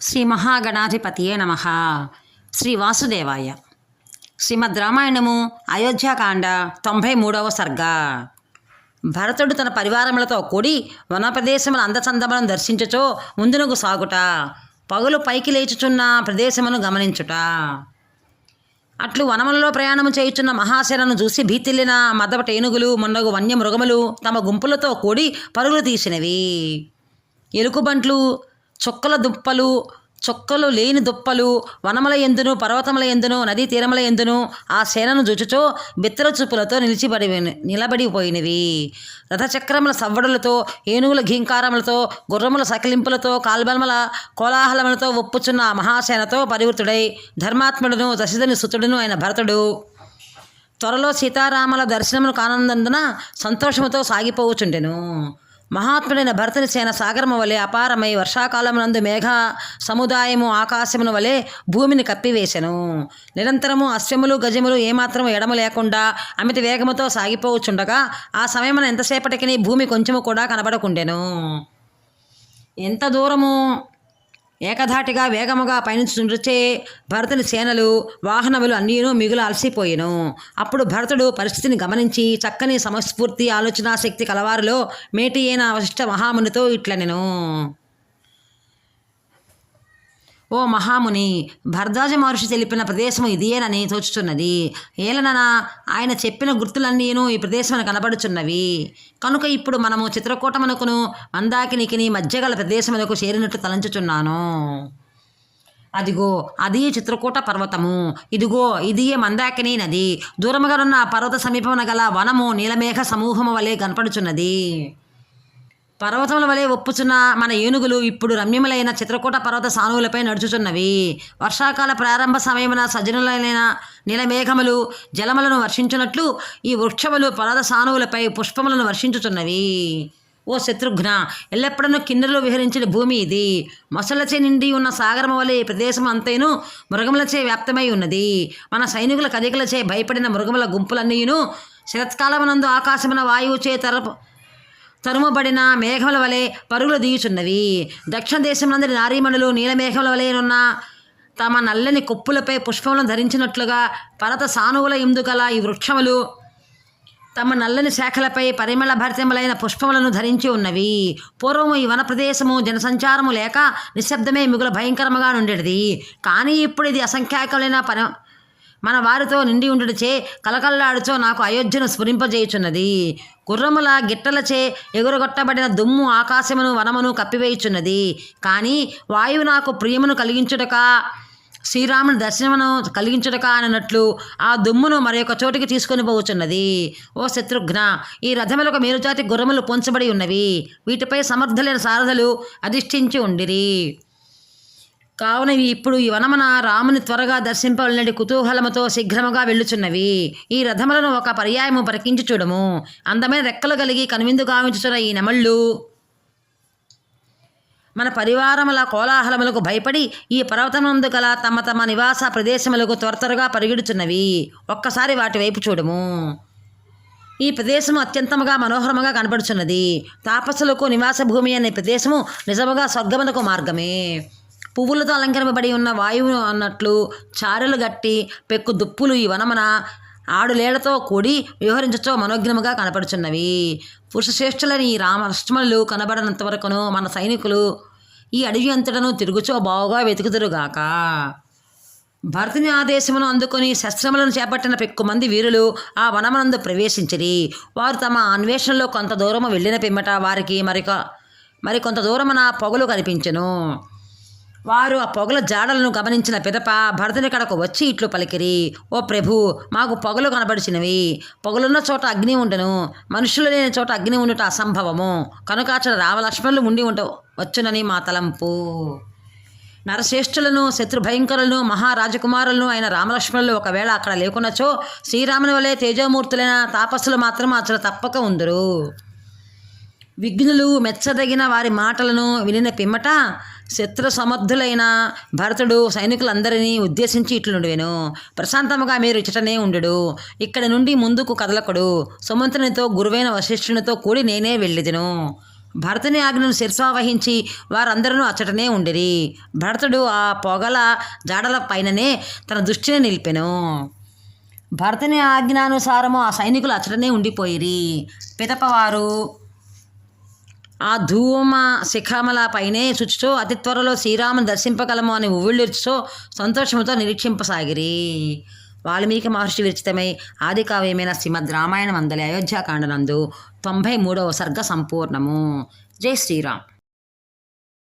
శ్రీ మహాగణాధిపతియే నమ. శ్రీ వాసుదేవాయ. శ్రీమద్ రామాయణము అయోధ్యాకాండ తొంభై మూడవ సర్గ. భరతుడు తన పరివారములతో కూడి వనప్రదేశముల అందచందములను దర్శించుచో ముందునకు సాగుట పగులు పైకి లేచుచున్న ప్రదేశమును గమనించుట. అట్లు వనములలో ప్రయాణము చేయుచున్న మహాశరను చూసి భీతిల్లిన మదపట ఏనుగులు మొన్నగు వన్యమృగములు తమ గుంపులతో కూడి పరుగులు తీసినవి. ఎలుకబంట్లు చొక్కల దుప్పలు చొక్కలు లేని దుప్పలు వనముల ఎందును పర్వతముల ఎందును నదీ తీరముల ఎందును ఆ సేనను జుచుచో బిత్తర చూపులతో నిలిచిబడి నిలబడిపోయినవి. రథచక్రముల సవ్వడులతో ఏనుగుల ఘీంకారములతో గుర్రముల సకిలింపులతో కాల్బలముల కోలాహలములతో ఒప్పుచున్న ఆ మహాసేనతో పరివృతుడై ధర్మాత్ముడును దశరథుని సుతుడును అయిన భరతుడు. త్వరలో సీతారాముల దర్శనమును కానందున సంతోషముతో సాగిపోవచుండెను. మహాత్ముడైన భరతుని సేన సాగరము వలె అపారమై వర్షాకాలమునందు మేఘ సముదాయము ఆకాశమును వలె భూమిని కప్పివేశను. నిరంతరము అశ్వములు గజములు ఏమాత్రము ఎడము లేకుండా అమిత వేగముతో సాగిపోవచ్చుండగా ఆ సమయమున ఎంతసేపటికి భూమి కొంచెము కూడా కనబడకుండెను. ఎంత దూరము? ఏకధాటిగా వేగముగా పయనించుండ్రచే భరతుని సేనలు వాహనములు అన్నీను మిగులు అలసిపోయెను. అప్పుడు భరతుడు పరిస్థితిని గమనించి చక్కని సమస్ఫూర్తి ఆలోచనా శక్తి కలవారిలో మేటి అయిన వశిష్ఠ మహామునితో ఇట్లనెను. ఓ మహాముని భరద్వాజ మహర్షి తెలిపిన ప్రదేశము ఇదేనని తోచుచున్నది. ఏలననా ఆయన చెప్పిన గుర్తులన్నీను ఈ ప్రదేశమున కనబడుచున్నవి. కనుక ఇప్పుడు మనము చిత్రకూటమునకును మందాకినికిని మధ్యగల ప్రదేశములకు చేరినట్టు తలంచుచున్నాను. అదిగో అది చిత్రకూట పర్వతము. ఇదిగో ఇదియే మందాకిని నది. దూరముగా ఉన్న పర్వత సమీపమున గల వనము నీలమేఘ సమూహము వలె కనపడుచున్నది. పర్వతముల వలె ఒప్పుచున్న మన ఏనుగులు ఇప్పుడు రమ్యములైన చిత్రకూట పర్వత సానువులపై నడుచుచున్నవి. వర్షాకాల ప్రారంభ సమయమున సజ్జనులైన నీలమేఘములు జలములను వర్షించున్నట్లు ఈ వృక్షములు పర్వత సానువులపై పుష్పములను వర్షించుచున్నవి. ఓ శత్రుఘ్న ఎల్లప్పుడూ కిన్నెరలో విహరించిన భూమి ఇది. మొసలచే నిండి ఉన్న సాగరము వలె ఈ ప్రదేశం అంతేను మృగములచే వ్యాప్తమై ఉన్నది. మన సైనికుల కదికలచే భయపడిన మృగముల గుంపులన్నీను శరత్కాలమునందు ఆకాశమున వాయువుచే తరపు తరుమబడిన మేఘముల వలె పరుగులు దీయుచున్నవి దక్షిణ దేశంలోని నారీమణులు నీలమేఘముల వలెనున్న తమ నల్లని కొప్పులపై పుష్పములను ధరించినట్లుగా పరత సానువుల ఇందుగల ఈ వృక్షములు తమ నల్లని శాఖలపై పరిమళ భరితములైన పుష్పములను ధరించి ఉన్నవి. పూర్వము ఈ వన ప్రదేశము జనసంచారము లేక నిశ్శబ్దమే మిగుల భయంకరముగా నుండేది కానీ ఇప్పుడు ఇది అసంఖ్యాకమైన పని మన వారితో నిండి ఉండుటచే కలకల్లాడుచో నాకు అయోధ్యను స్ఫురింపజేయుచున్నది. గుర్రముల గిట్టలచే ఎగురగొట్టబడిన దుమ్ము ఆకాశమును వనమును కప్పివేయుచున్నది. కానీ వాయువు నాకు ప్రియమును కలిగించుటక శ్రీరాముని దర్శనమును కలిగించుటక అన్నట్లు ఆ దుమ్మును మరొక చోటికి తీసుకొని పోవుచున్నది. ఓ శత్రుఘ్న ఈ రథములకు మేలుజాతి గుర్రములు పొంచబడి ఉన్నవి. వీటిపై సమర్థులైన సారథులు అధిష్ఠించి ఉండిరి. కావున ఇవి ఇప్పుడు ఈ వనమన రాముని త్వరగా దర్శింపవలనటి కుతూహలముతో శీఘ్రముగా వెళ్ళుచున్నవి. ఈ రథములను ఒక పర్యాయము పరికించి చూడము అందమైన రెక్కలు కలిగి కనువిందు గావించుచున్న ఈ నెమళ్ళు మన పరివారముల కోలాహలములకు భయపడి ఈ పర్వతమందు గల తమ తమ నివాస ప్రదేశములకు త్వర త్వరగా పరిగెడుచున్నవి. ఒక్కసారి వాటి వైపు చూడము. ఈ ప్రదేశము అత్యంతముగా మనోహరముగా కనపడుచున్నది తాపసులకు నివాస భూమి అనే ప్రదేశము నిజముగా స్వర్గమునకు మార్గమే. పువ్వులతో అలంకరింపబడి ఉన్న వాయువు అన్నట్లు చారులు గట్టి పెక్కు దుప్పులు ఈ వనమన ఆడులేళ్ళతో కూడి వ్యవహరించచో మనోజ్ఞముగా కనపడుచున్నవి. పురుషశ్రేష్ఠులని ఈ రామలక్ష్మణులు కనబడనంత వరకును మన సైనికులు ఈ అడవి అంతటను తిరుగుచో బావుగా వెతుకుదురుగాక. భరతుని ఆదేశమును అందుకొని శస్త్రములను చేపట్టిన పెక్కు మంది వీరులు ఆ వనమనందు ప్రవేశించిరి. వారు తమ అన్వేషణలో కొంత దూరము వెళ్ళిన పిమ్మట వారికి మరిక మరి కొంత దూరమున పొగలు కనిపించెను. వారు ఆ పొగల జాడలను గమనించిన పిదప భరతుని కడకు వచ్చి ఇట్లు పలికిరి. ఓ ప్రభు మాకు పొగలు కనబడిచినవి. పొగలున్న చోట అగ్ని ఉండను. మనుషులు లేని చోట అగ్ని ఉండుట అసంభవము. కనుక అక్కడ రామలక్ష్మణులు ఉండి ఉండ వచ్చునని మా తలంపు. నరశ్రేష్ఠులను శత్రుభయంకరులను మహారాజకుమారులను అయిన రామలక్ష్మణులు ఒకవేళ అక్కడ లేకున్నచో శ్రీరాముని వలె తేజోమూర్తులైన తాపస్సులు మాత్రం అక్కడ తప్పక ఉందరు. విఘ్నులు మెచ్చదగిన వారి మాటలను వినిన పిమ్మట శత్రు సమర్థులైన భరతుడు సైనికులందరినీ ఉద్దేశించి ఇట్లుండెను ప్రశాంతముగా మీరు ఇచ్చటనే ఉండడు. ఇక్కడి నుండి ముందుకు కదలకడు. సుమంత్రునితో గురువైన వశిష్ఠునితో కూడి నేనే వెళ్ళిదెను. భరతుని ఆజ్ఞను శిర్సావహించి వారందరూ అచ్చటనే ఉండిరి. భరతుడు ఆ పొగల జాడల పైననే తన దృష్టిని నిలిపెను. భరతుని ఆజ్ఞానుసారము ఆ సైనికులు అచ్చటనే ఉండిపోయిరి. పిదపవారు ఆ ధూమ శిఖామల పైనే చుచుచో అతి త్వరలో శ్రీరాముని దర్శింపగలము అని ఉవ్విళ్ళిర్చుచో సంతోషముతో నిరీక్షింపసాగిరి. వాల్మీకి మహర్షి విరచితమై ఆది కావ్యమైన శ్రీమద్ రామాయణం అందలి అయోధ్యాకాండనందు తొంభై మూడవ సర్గ సంపూర్ణము జై శ్రీరామ్.